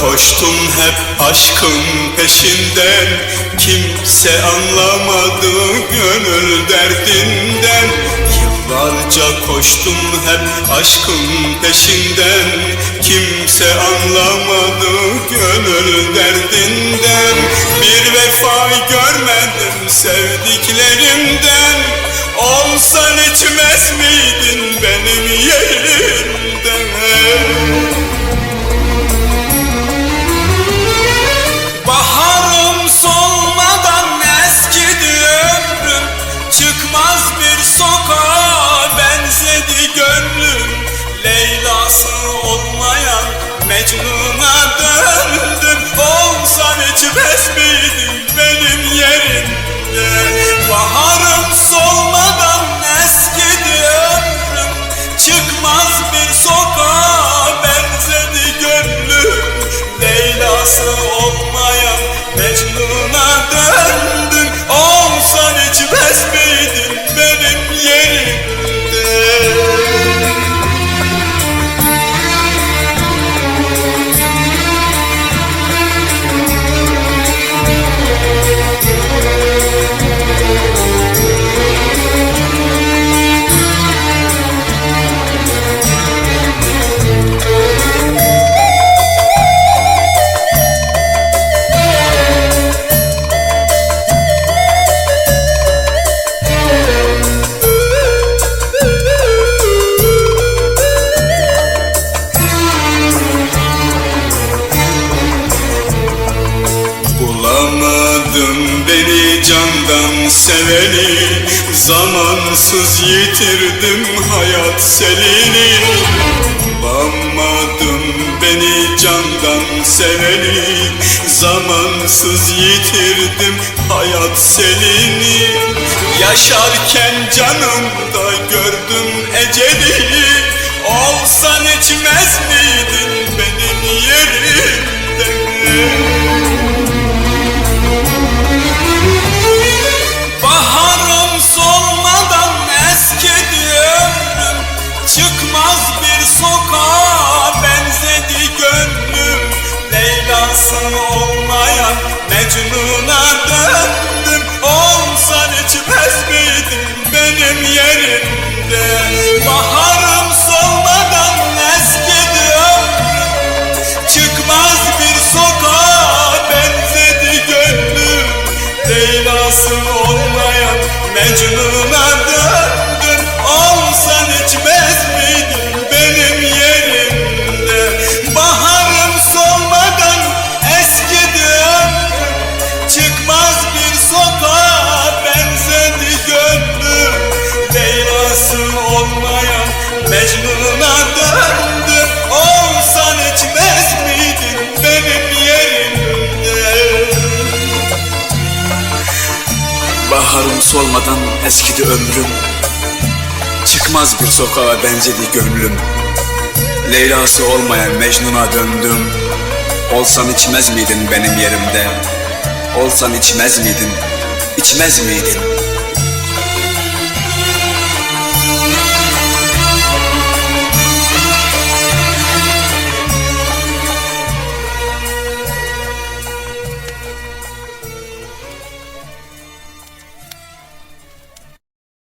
Koştum hep aşkın peşinden Kimse anlamadı gönül derdinden. Yıllarca koştum hep aşkın peşinden. Kimse anlamadı gönül derdinden. Bir vefa görmedim sevdiklerimden. Olsan içmez miydin benim yerimden Leyla'sı olmayan Mecnun'a döndüm. Olsan içmez miydin benim yerimde. Baharım solmadan eskidi ömrüm. Çıkmaz bir sokağa benzedi gönlüm. Leyla'sı olmayan Mecnun'a döndüm. Olsan içmez miydin benim yerimde seveni Zamansız yitirdim hayat selini. Bulamadım beni candan seveni Zamansız yitirdim hayat selini. Yaşarken canımda gördüm benim yerimde Baharım olmayan Mecnun'a döndüm. Olsan içmez miydin benim yerimde? Baharım solmadan eskidi ömrüm. Çıkmaz bir sokağa benzedi gönlüm Leyla'sı olmayan Mecnun'a döndüm. Olsan içmez miydin benim yerimde? Olsan içmez miydin İçmez miydin